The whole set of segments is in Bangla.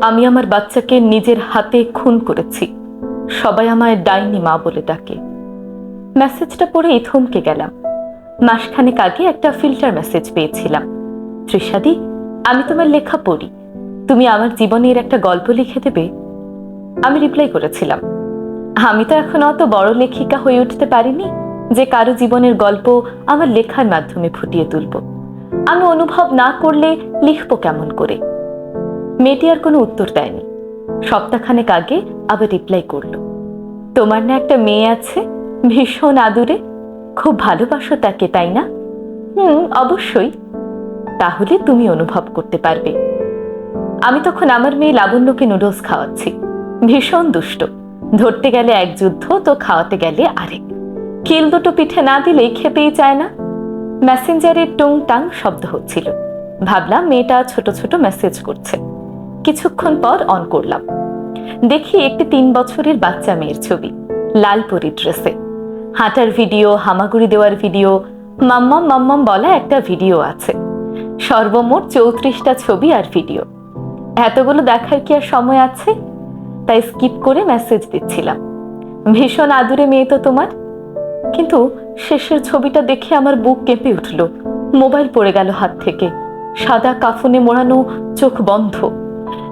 আমি আমার বাচ্চাকে নিজের হাতে খুন করেছি। সবাই আমায় ডাইনি মা বলে ডাকে। মেসেজটা পড়ে থমকে গেলাম। মাসখানেক আগে একটা ফিল্টার মেসেজ পেয়েছিলাম। ত্রিশাদি আমি তোমার লেখা পড়ি। তুমি আমার জীবনের একটা গল্প লিখে দেবে। আমি রিপ্লাই করেছিলাম। আমি তো এখন অত বড় লেখিকা হয়ে উঠতে পারিনি যে কারও জীবনের গল্প আমার লেখার মাধ্যমে ফুটিয়ে তুলব। আমি অনুভব না করলে লিখব কেমন করে? মেয়েটি আর কোনো উত্তর দেয়নি। সপ্তাহখানেক আগে আবার রিপ্লাই করল। তোমার না একটা মেয়ে আছে, ভীষণ আদুরে। খুব ভালোবাসো তাকে, তাই না? হুম, অবশ্যই। তাহলে তুমি অনুভব করতে পারবে। আমি তখন আমার মেয়ে লাবণ্যকে নুডলস খাওয়াচ্ছি। ভীষণ দুষ্ট। ধরতে গেলে এক যুদ্ধ, তো খাওয়াতে গেলে আরেক। কিল দুটো পিঠে না দিলেই খেতেই চায় না। মেসেঞ্জারের টুং টাং শব্দ হচ্ছিল। ভাবলাম মেয়েটা ছোট ছোট মেসেজ করছে। কিছুক্ষণ পর অন করলাম। দেখি একটি তিন বছরের বাচ্চা মেয়ের ছবি লাল পরি ড্রেসে। হাঁটার ভিডিও, হামাগুড়ি দেওয়ার ভিডিও, মাম্মাম মাম্মাম বলা একটা ভিডিও আছে। সর্বমোট চৌত্রিশটা ছবি আর ভিডিও। এতগুলো দেখার কি আর সময় আছে? তাই স্কিপ করে মেসেজ দিচ্ছিলাম। ভীষণ আদুরে মেয়ে তো তোমার। কিন্তু শেষের ছবিটা দেখে আমার বুক কেঁপে উঠল। মোবাইল পড়ে গেল হাত থেকে। সাদা কাফনে মোড়ানো চোখ বন্ধ।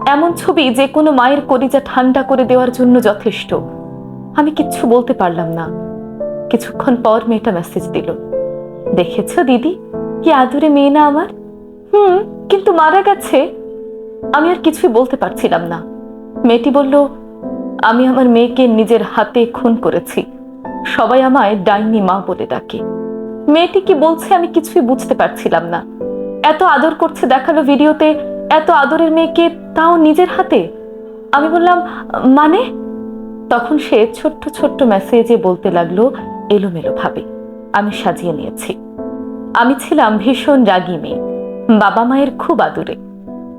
এমন ছবি যে কোনো মায়ের কলিজা ঠান্ডা করে দেওয়ার জন্য যথেষ্ট। আমি কিচ্ছু বলতে পারলাম না। কিছুক্ষণ পর মেয়েটা মেসেজ দিল। দেখেছ দিদি? কি আদুরে মেয়ে না আমার? হুম, কিন্তু মারা গেছে। আমি আর কিছুই বলতে পারছিলাম না। মেয়েটি বলল, আমি আমার মেয়েকে নিজের হাতে খুন করেছি। সবাই আমায় ডাইনি মা বলে ডাকে। মেয়েটি কি বলছে আমি কিছুই বুঝতে পারছিলাম না। এত আদর করছে দেখাল ভিডিওতে এত আদরের মেয়েকে তাও নিজের হাতে? আমি বললাম মানে? তখন সে ছোট্ট ছোট্ট মেসেজে বলতে লাগল এলোমেলো ভাবে। আমি সাজিয়ে নিয়েছি। আমি ছিলাম ভীষণ রাগি মেয়ে। বাবা মায়ের খুব আদরে।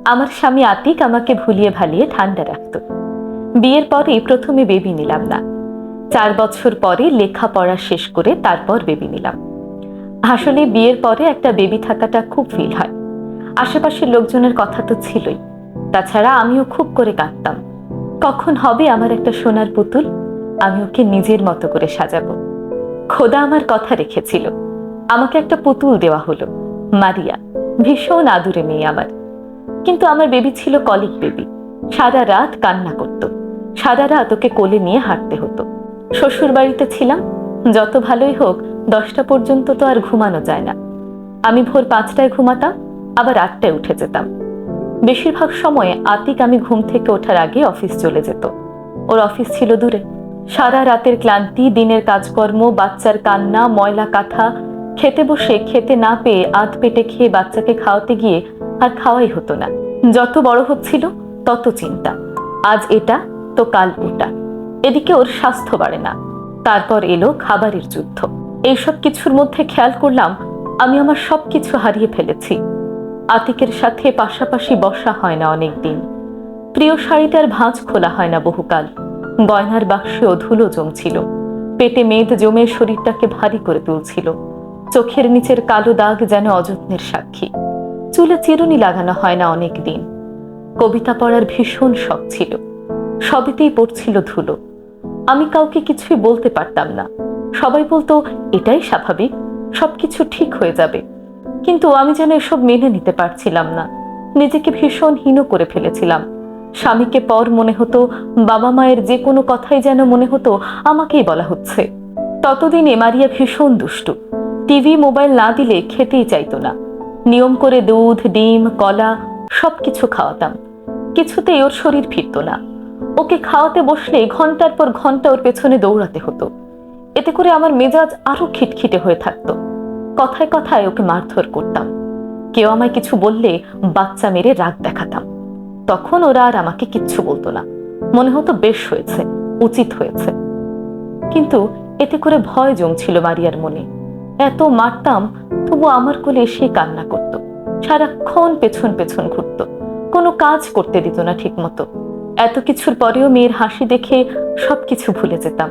আমার স্বামী আতিক আমাকে ভুলিয়ে ভালিয়ে ঠান্ডা রাখত। বিয়ের পরে প্রথমে বেবি নিলাম না। চার বছর পরে লেখাপড়া শেষ করে তারপর বেবি নিলাম। আসলে বিয়ের পরে একটা বেবি থাকাটা খুব ফিল হয়। আশেপাশের লোকজনের কথা তো ছিলই। তাছাড়া আমিও খুব করে কাঁদতাম। কখন হবে আমার একটা সোনার পুতুল? আমি ওকে নিজের মতো করে সাজাবো। খোদা আমার কথা রেখেছিল। আমাকে একটা পুতুল দেওয়া হলো। মারিয়া, ভীষণ আদুরে মেয়ে আমার। কিন্তু আমার বেবি ছিল কলিক বেবি। সারা রাত কান্না করত। সারা রাত ওকে কোলে নিয়ে হাঁটতে হতো। শ্বশুর বাড়িতে ছিলাম। যত ভালোই হোক, দশটা পর্যন্ত তো আর ঘুমানো যায় না। আমি ভোর পাঁচটায় ঘুমাতাম। আবার আটটায় উঠে যেতাম। বেশিরভাগ সময়ে আতিক আমি ঘুম থেকে ওঠার আগে অফিস চলে যেত। ওর অফিস ছিল দূরে। সারা রাতের ক্লান্তি, দিনের কাজকর্ম, বাচ্চার কান্না, ময়লা কাঁথা, খেতে বসে খেতে না পেয়ে আধ পেটে খেয়ে বাচ্চাকে খাওয়াতে গিয়ে আর খাওয়াই হতো না। যত বড় হচ্ছিল, তত চিন্তা। আজ এটা, তো কাল ওটা। এদিকে ওর স্বাস্থ্য বাড়ে না। তারপর এলো খাবারের যুদ্ধ। এইসব কিছুর মধ্যে খেয়াল করলাম, আমি আমার সবকিছু হারিয়ে ফেলেছি। আতিকের সাথে পাশাপাশি বসা হয় না অনেক দিন প্রিয় শাড়িটার ভাঁজ খোলা হয় না বহুকাল। গয়নার বাক্সেও ধুলো জমছিল। পেটে মেদ জমে শরীরটাকে ভারী করে তুলছিল। চোখের নিচের কালো দাগ যেন অযত্নের সাক্ষী। চুলে চিরুনি লাগানো হয় না অনেক দিন কবিতা পড়ার ভীষণ শখ ছিল। সবেতেই পড়ছিল ধুলো। আমি কাউকে কিছুই বলতে পারতাম না। সবাই বলতো, এটাই স্বাভাবিক। সবকিছু ঠিক হয়ে যাবে। কিন্তু আমি যেন এসব মেনে নিতে পারছিলাম না। নিজেকে ভীষণ হীন করে ফেলেছিলাম। স্বামীকে পর মনে হতো, বাবা মায়ের যে কোনো কথাই যেন মনে হতো, আমাকেই বলা হচ্ছে। ততদিনে মারিয়া ভীষণ দুষ্টু। টিভি, মোবাইল না দিলে খেতেই চাইতো না। নিয়ম করে দুধ, ডিম, কলা সবকিছু খাওয়াতাম। কিছুতেই ওর শরীর ফিরত না। ওকে খাওয়াতে বসলে ঘণ্টার পর ঘণ্টা ওর পেছনে দৌড়াতে হতো। এতে করে আমার মেজাজ আরও খিটখিটে হয়ে থাকতো। কথায় কথায় ওকে মারধর করতাম। কেউ আমায় কিছু বললে বাচ্চা মেরে রাগ দেখাতাম। তখন ওরা আর আমাকে কিচ্ছু বলতো না। মনে হতো বেশ হয়েছে, উচিত হয়েছে। কিন্তু এতে করে ভয় জমছিল মারিয়ার মনে। এত মারতাম, তবু আমার কোলে এসে কান্না করত। সারাক্ষণ পেছন পেছন ঘুরত। কোনো কাজ করতে দিত না ঠিক মতো এত কিছুর পরেও মেয়ের হাসি দেখে সবকিছু ভুলে যেতাম।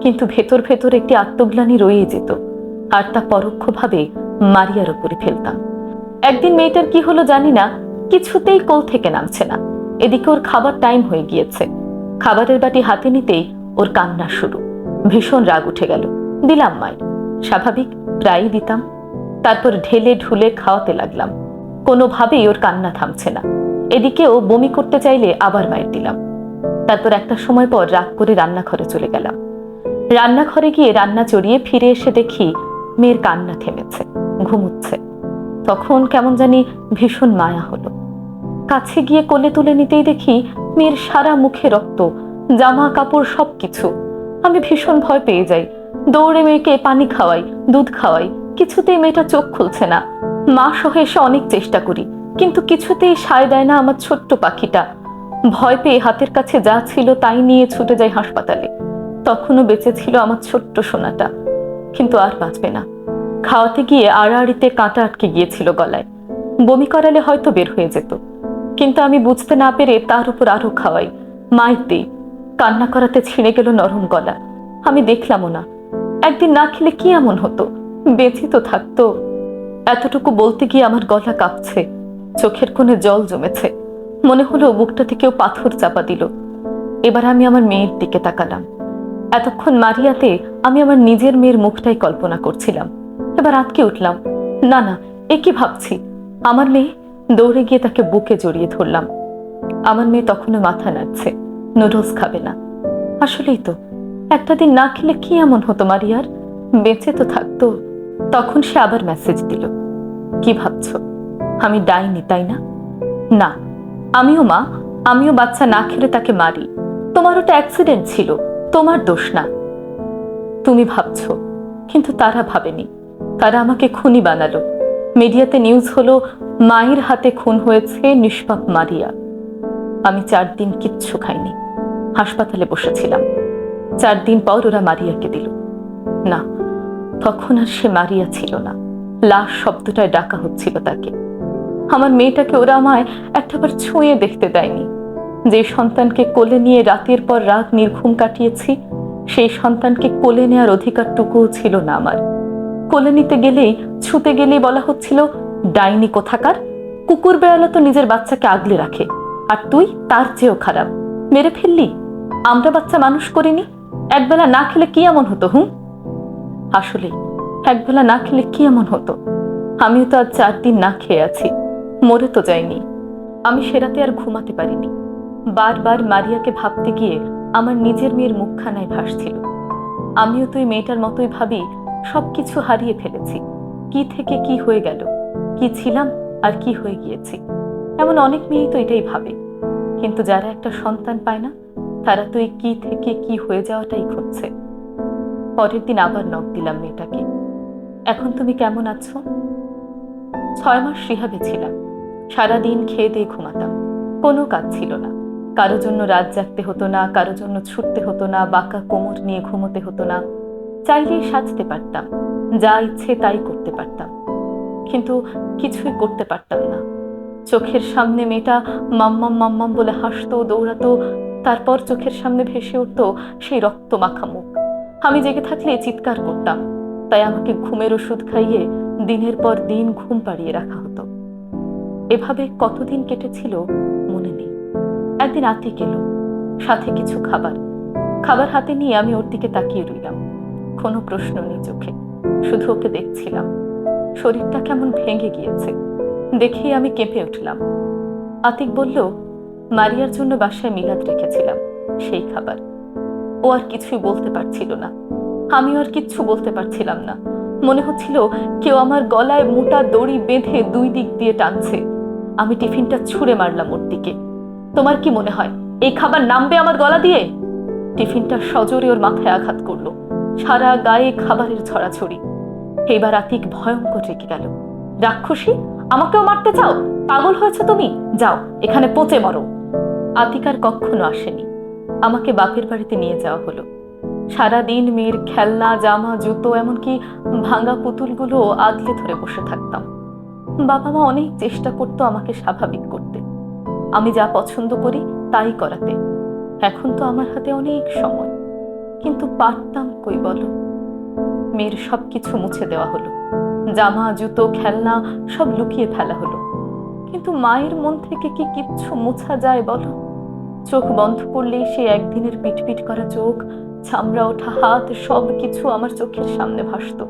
কিন্তু ভেতর ভেতর একটি আত্মগ্লানি রয়ে যেত। আর তা পরোক্ষভাবে মারিয়ার উপরে ফেলতাম। একদিন মেয়েটার কি হলো জানি না, কিছুতেই কোল থেকে নামছে না। এদিকে ওর খাবার টাইম হয়ে গিয়েছে। খাবারের বাটি হাতে নিতেই ওর কান্না শুরু। ভীষণ রাগ উঠে গেল। দিলাম মায়ের। স্বাভাবিক, প্রায়ই দিতাম। তারপর ঢেলে ঢুলে খাওয়াতে লাগলাম। কোনোভাবেই ওর কান্না থামছে না। এদিকে ও বমি করতে চাইলে আবার মায়ের দিলাম। তারপর একটা সময় পর রাগ করে রান্নাঘরে চলে গেলাম। রান্নাঘরে গিয়ে রান্না চড়িয়ে ফিরে এসে দেখি মেয়ের কান্না থেমেছে, ঘুমুচ্ছে। তখন কেমন জানি ভীষণ মায়া হলো। কাছে গিয়ে কোলে তুলে নিতেই দেখি মেয়ের সারা মুখে রক্ত, জামা, কাপড় সবকিছু। আমি ভীষণ ভয় পেয়ে যাই। দৌড়ে মেয়েকে পানি খাওয়াই, দুধ খাওয়াই, কিছুতেই মেয়েটা চোখ খুলছে না। মা সহ এসে অনেক চেষ্টা করি, কিন্তু কিছুতেই সায় দেয় না আমার ছোট্ট পাখিটা। ভয় পেয়ে হাতের কাছে যা ছিল তাই নিয়ে ছুটে যাই হাসপাতালে। তখনও বেঁচে ছিল আমার ছোট্ট সোনাটা। কিন্তু আর বাঁচবে না। খাওয়াতে গিয়ে আড়াআড়িতে কাঁটা আটকে গিয়েছিল গলায়। বমি করালে হয়তো বের হয়ে যেত। কিন্তু আমি বুঝতে না পেরে তার উপর আরও খাওয়াই। মায়ের দিই। কান্না করাতে ছিঁড়ে গেল নরম গলা। আমি দেখলামও না। একদিন না খেলে কি এমন হতো? বেঁচে তো থাকতো। এতটুকু বলতে গিয়ে আমার গলা কাঁপছে। চোখের কোণে জল জমেছে। মনে হলো বুকটা থেকেও পাথর চাপা দিল। এবার আমি আমার মেয়ের দিকে তাকালাম। এতক্ষণ মারিয়াতে আমি আমার নিজের মেয়ের মুখটাই কল্পনা করছিলাম। এবার আটকে উঠলাম। না না, এ কি ভাবছি? আমার মেয়ে দৌড়ে গিয়ে তাকে বুকে জড়িয়ে ধরলাম। আমার মেয়ে তখনও মাথা নাড়ছে। নুডলস খাবে না। আসলেই তো, একটা দিন না খেলে কি এমন হতো মারিয়ার? বেঁচে তো থাকতো। তখন সে আবার মেসেজ দিল। কি ভাবছ? আমি ডাইনি, তাই না? না, আমিও মা, আমিও বাচ্চা না খেলে তাকে মারি। তোমার ওটা অ্যাক্সিডেন্ট ছিল। তোমার দোষ না। তুমি ভাবছ, কিন্তু তারা ভাবেনি। তারা আমাকে খুনি বানালো। মিডিয়াতে নিউজ হলো, মায়ের হাতে খুন হয়েছে নিষ্পাপ মারিয়া। আমি চার দিন কিচ্ছু খাইনি। হাসপাতালে বসেছিলাম। চার দিন পর ওরা মারিয়াকে দিল। না, তখন আর সে মারিয়া ছিল না। লাশ শব্দটায় ডাকা হচ্ছিল তাকে। আমার মেয়েটাকে ওরা আমায় একটাবার ছুঁয়ে দেখতে দেয়নি। যে সন্তানকে কোলে নিয়ে রাতের পর রাত নির্ঘুম কাটিয়েছি, সেই সন্তানকে কোলে নেওয়ার অধিকারটুকুও ছিল না আমার। কোলে নিতে গেলেই, ছুতে গেলেই বলা হচ্ছিল, ডাইনি কোথাকার? কুকুর বেড়ালো তো নিজের বাচ্চাকে আগলে রাখে। আর তুই তার চেয়েও খারাপ। মেরে ফেললি? আমরা বাচ্চা মানুষ করিনি। একবেলা না খেলে কি এমন হতো, হুম? আসলে, একবেলা না খেলে কি এমন হতো? আমিও তো আজ চার দিন না খেয়ে আছি। মরে তো যাইনি। আমি সেরাতে আর ঘুমাতে পারিনি। বারবার মারিয়াকে ভাবতে গিয়ে আমার নিজের মেয়ের মুখখানায় ভাসছিল। আমিও তুই মেয়েটার মতোই ভাবি, সবকিছু হারিয়ে ফেলেছি। কি থেকে কি হয়ে গেল? কি ছিলাম আর কি হয়ে গিয়েছি? এমন অনেক মেয়েই তো এটাই ভাবে। কিন্তু যারা একটা সন্তান পায় না, তারা তো এই কি থেকে কি হয়ে যাওয়াটাই খুঁজছে। পরের দিন আবার নখ দিলাম মেয়েটাকে। এখন তুমি কেমন আছো? ছয় মাস রিহাবে ছিলাম। সারাদিন খেয়ে দিয়ে ঘুমাতাম। কোনো কাজ ছিল না। কারও জন্য রাত জাগতে হতো না, কারও জন্য ছুটতে হতো না, বাঁকা কোমর নিয়ে ঘুমোতে হতো না। চাইলেই সাজতে পারতাম, যা ইচ্ছে তাই করতে পারতাম। কিন্তু কিছুই করতে পারতাম না। চোখের সামনে মেয়েটা মাম্মাম মাম্মাম বলে হাসতো, দৌড়াতো, তারপর চোখের সামনে ভেসে উঠতো সেই রক্ত মাখা মুখ। আমি জেগে থাকলে চিৎকার করতাম, তাই আমাকে ঘুমের ওষুধ খাইয়ে দিনের পর দিন ঘুম পাড়িয়ে রাখা হতো। এভাবে কতদিন কেটেছিল একদিন আতিক এলো, সাথে কিছু খাবার। খাবার হাতে নিয়ে আমি ওর দিকে তাকিয়ে রইলাম। কোনো প্রশ্ন নেই চোখে, শুধু ওকে দেখছিলাম। শরীরটা কেমন ভেঙে গিয়েছে, দেখেই আমি কেঁপে উঠলাম। আতিক বলল, মারিয়ার জন্য বাসায় মিলাদ রেখেছিলাম, সেই খাবার। ও আর কিছুই বলতে পারছিল না। আমিও আর কিচ্ছু বলতে পারছিলাম না। মনে হচ্ছিল কেউ আমার গলায় মোটা দড়ি বেঁধে দুই দিক দিয়ে টানছে। আমি টিফিনটা ছুঁড়ে মারলাম ওর দিকে। তোমার কি মনে হয়, এই খাবার নামবে আমার গলা দিয়ে? টিফিনটা সজোরে ওর মাথায় আঘাত করল। সারা গায়ে খাবারের ছড়াছড়ি। এবার আতিক ভয়ঙ্কর রেগে গেল। রাক্ষসী, আমাকেও মারতে চাও? পাগল হয়েছে তুমি? যাও, এখানে পচে মরো। আতিক আর কখনো আসেনি। আমাকে বাপের বাড়িতে নিয়ে যাওয়া হলো। সারাদিন মেয়ের খেলনা, জামা, জুতো, এমনকি ভাঙা পুতুলগুলো আগলে ধরে বসে থাকতাম। বাবা মা অনেক চেষ্টা করতো আমাকে স্বাভাবিক করতে। আমি যা পছন্দ করি তাই করাতে। এখন তো আমার হাতে অনেক সময়। কিন্তু পারতাম কই বলো? মেয়ের সবকিছু মুছে দেওয়া হলো। জামা, জুতো, খেলনা সব লুকিয়ে ফেলা হলো। কিন্তু মায়ের মন থেকে কি কিচ্ছু মোছা যায় বলো? চোখ বন্ধ করলেই সে একদিনের পিটপিট করা চোখ ছামড়া ওঠা হাত সব কিছু আমার চোখের সামনে ভাসতো।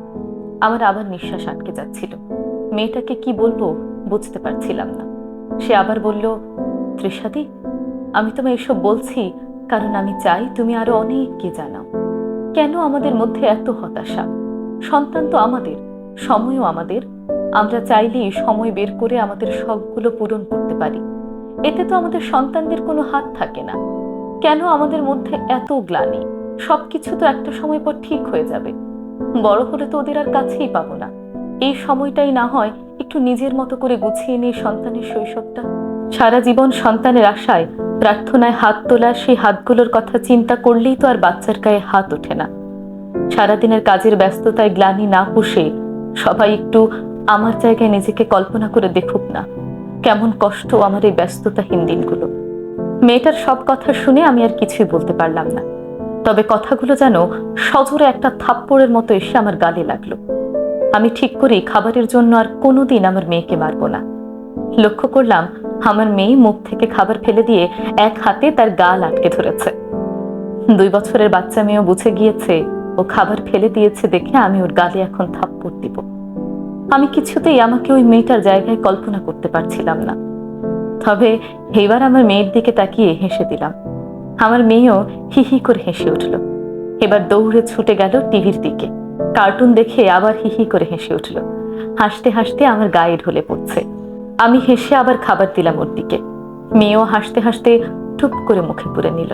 আমার আবার নিঃশ্বাস আটকে যাচ্ছিল। মেয়েটাকে কি বলব বুঝতে পারছিলাম না। সে আবার বলল ত্রিশাদি আমি তোমায় এসব বলছি কারণ আমি চাই তুমি আরও অনেককে জানাও। কেন আমাদের মধ্যে এত হতাশা? সন্তান তো আমাদের, সময়ও আমাদের। আমরা চাইলেই সময় বের করে আমাদের শখগুলো পূরণ করতে পারি। এতে তো আমাদের সন্তানদের কোনো হাত থাকে না। কেন আমাদের মধ্যে এত গ্লানি? সবকিছু তো একটা সময় পর ঠিক হয়ে যাবে। বড় হলে তো ওদের আর কাছেই পাবো না। এই সময়টাই না হয় একটু নিজের মতো করে গুছিয়ে নিয়ে সন্তানের শৈশবটা সারা জীবন সন্তানের আশায় প্রার্থনায় হাত তোলা সেই হাতগুলোর কথা চিন্তা করলেই তো আর বাচ্চার গায়ে হাত ওঠে না। সারাদিনের কাজের ব্যস্ততায় গ্লানি না পুষে সবাই একটু আমার জায়গায় নিজেকে কল্পনা করে দেখুক না। কেমন কষ্ট আমার এই ব্যস্ততাহীন দিনগুলো। মেয়েটার সব কথা শুনে আমি আর কিছুই বলতে পারলাম না। তবে কথাগুলো যেন সজোরে একটা থাপ্পড়ের মতো এসে আমার গালে লাগল। আমি ঠিক করি খাবারের জন্য আর কোনোদিন আমার মেয়েকে মারবো না। লক্ষ্য করলাম আমার মেয়ে মুখ থেকে খাবার ফেলে দিয়ে এক হাতে তার গাল আটকে ধরেছে। দুই বছরের বাচ্চা মেয়েও বুঝে গিয়েছে, ও খাবার ফেলে দিয়েছে দেখে আমি ওর গালে এখন থাপ্পড় দিব। আমি কিছুতেই আমাকে ওই মেয়েটার জায়গায় কল্পনা করতে পারছিলাম না। তবে এবার আমার মেয়ের দিকে তাকিয়ে হেসে দিলাম। আমার মেয়েও হি হি করে হেসে উঠল। এবার দৌড়ে ছুটে গেল টিভির দিকে। কার্টুন দেখে আবার হি হি করে হেসে উঠল। হাসতে হাসতে আমার গায়ে ঢলে পড়ছে। আমি হেসে আবার খাবার দিলাম ওর দিকে। মেয়েও হাসতে হাসতে টুপ করে মুখে পুরে নিল।